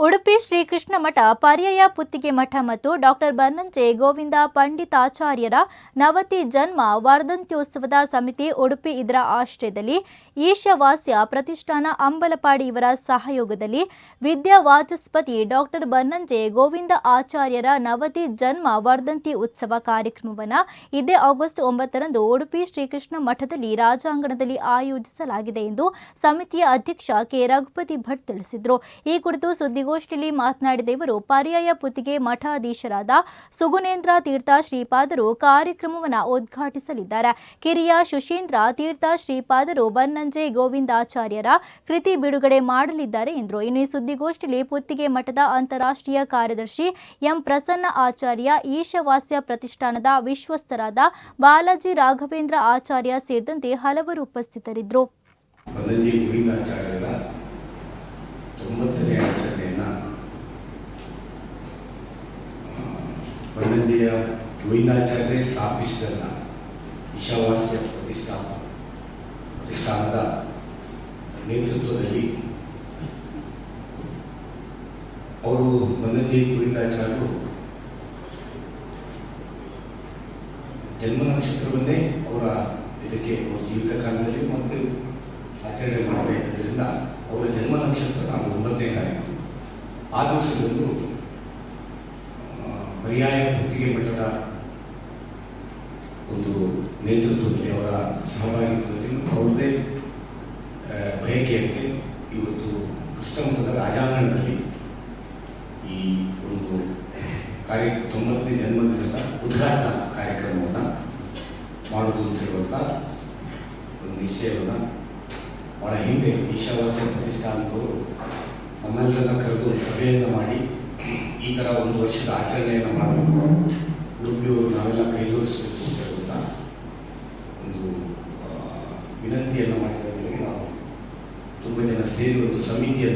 ಉಡುಪಿ ಶ್ರೀಕೃಷ್ಣ ಮಠ, ಪರ್ಯಾಯ ಪುತ್ತಿಗೆ ಮಠ ಮತ್ತು ಡಾಕ್ಟರ್ ಬನ್ನಂಜೆ ಗೋವಿಂದ ಪಂಡಿತಾಚಾರ್ಯರ ನವತಿ ಜನ್ಮ ವರ್ಧಂತ್ಯೋತ್ಸವದ ಸಮಿತಿ ಉಡುಪಿ ಇದರ ಆಶ್ರಯದಲ್ಲಿ ಈಶವಾಸ್ಯ ಪ್ರತಿಷ್ಠಾನ ಅಂಬಲಪಾಡಿ ಇವರ ಸಹಯೋಗದಲ್ಲಿ ವಿದ್ಯಾವಾಚಸ್ಪತಿ ಡಾಕ್ಟರ್ ಬನ್ನಂಜೆ ಗೋವಿಂದ ಆಚಾರ್ಯರ ನವತಿ ಜನ್ಮ ವರ್ಧಂತಿ ಉತ್ಸವ ಕಾರ್ಯಕ್ರಮವನ್ನು ಇದೇ ಆಗಸ್ಟ್ ಒಂಬತ್ತರಂದು ಉಡುಪಿ ಶ್ರೀಕೃಷ್ಣ ಮಠದಲ್ಲಿ ರಾಜಾಂಗಣದಲ್ಲಿ ಆಯೋಜಿಸಲಾಗಿದೆ ಎಂದು ಸಮಿತಿಯ ಅಧ್ಯಕ್ಷ ಕೆ. ರಘುಪತಿ ಭಟ್ ತಿಳಿಸಿದರು. ಈ ಕುರಿತು ಸುದ್ದಿಗೋಷ್ಠಿಯಲ್ಲಿ ಮಾತನಾಡಿದ ಇವರು, ಪರ್ಯಾಯ ಪುತ್ತಿಗೆ ಮಠಾಧೀಶರಾದ ಸುಗುಣೇಂದ್ರ ತೀರ್ಥ ಶ್ರೀಪಾದರು ಕಾರ್ಯಕ್ರಮವನ್ನು ಉದ್ಘಾಟಿಸಲಿದ್ದಾರೆ. ಕಿರಿಯ ಸುಶೀಂದ್ರ ತೀರ್ಥ ಶ್ರೀಪಾದರು, ಬನ್ನಂಜೆ ಗೋವಿಂದಾಚಾರ್ಯರ ಕೃತಿ ಬಿಡುಗಡೆ ಮಾಡಲಿದ್ದಾರೆ ಎಂದರು. ಇನ್ನು ಈ ಸುದ್ದಿಗೋಷ್ಠಿಯಲ್ಲಿ ಪುತ್ತಿಗೆ ಮಠದ ಅಂತಾರಾಷ್ಟ್ರೀಯ ಕಾರ್ಯದರ್ಶಿ ಎಂ ಪ್ರಸನ್ನ ಆಚಾರ್ಯ, ಈಶವಾಸ್ಯ ಪ್ರತಿಷ್ಠಾನದ ವಿಶ್ವಸ್ತರಾದ ಬಾಲಾಜಿ ರಾಘವೇಂದ್ರ ಆಚಾರ್ಯ ಸೇರಿದಂತೆ ಹಲವರು ಉಪಸ್ಥಿತರಿದ್ದರು ಬನ್ನಂಜಿ ಗೋವಿಂದಾಚಾರ್ಯರ ತೊಂಬತ್ತನೇ ಆಚರಣೆಯನ್ನು ಬನ್ನಂಜಿಯ ಗೋವಿಂದಾಚಾರ್ಯರೇ ಸ್ಥಾಪಿಸಿದಂತ ಈಶಾವಾಸ್ಯ ಪ್ರತಿಷ್ಠಾನ ಪ್ರತಿಷ್ಠಾನದ ನೇತೃತ್ವದಲ್ಲಿ ಅವರು ಧನಂಜಯ ಗೋವಿಂದಾಚಾರ್ಯರು ಜನ್ಮ ನಕ್ಷತ್ರವನ್ನೇ ಅವರ ಇದಕ್ಕೆ ಅವರ ಜೀವಿತ ಕಾಲದಲ್ಲಿ ಮತ್ತು ಆಚರಣೆ ಮಾಡಬೇಕಾದ್ರಿಂದ ಅವರ ಜನ್ಮ ನಕ್ಷತ್ರ ನಾವು ಒಂಬತ್ತನೇ ತಾರೀಕು ಆ ದಿವಸದಂದು ಪರ್ಯಾಯ ಗುತ್ತಿಗೆ ಮಟ್ಟದ ಒಂದು ನೇತೃತ್ವದಲ್ಲಿ ಅವರ ಸಹಭಾಗಿತ್ವದಲ್ಲಿ ಮತ್ತು ಅವರದೇ ಬಯಕೆಯಂತೆ ಇವತ್ತು ಕೃಷ್ಣಮಠದ ರಾಜಾಂಗಣದಲ್ಲಿ ಈ ಒಂದು ಕಾರ್ಯ, ತೊಂಬತ್ತನೇ ಜನ್ಮದಿನದ ಉದ್ಘಾಟನಾ ಕಾರ್ಯಕ್ರಮವನ್ನು ಮಾಡುವುದು ಅಂತ ಹೇಳುವಂಥ ಒಂದು ನಿಶ್ಚಯವನ್ನು ಭಾಳ ಹಿಂದೆ ಈಶಾವಾಸ್ಯ ಪ್ರತಿಷ್ಠಾನದವರು ನಮ್ಮೆಲ್ಲರನ್ನ ಕರೆದು ಸಭೆಯನ್ನು ಮಾಡಿ ಈ ಥರ ಒಂದು ವರ್ಷದ ಆಚರಣೆಯನ್ನು ಮಾಡಬೇಕು. ಉಡುಪಿಯವರು ನಾವೆಲ್ಲ ಕೈ ಜೋಡಿಸಬೇಕು ಅಂತ ಹೇಳುವಂಥ ಒಂದು ವಿನಂತಿಯನ್ನು ಮಾಡಿದ ಮೇಲೆ ನಾವು ತುಂಬ ಜನ ಸೇರಿ ಒಂದು ಸಮಿತಿಯನ್ನು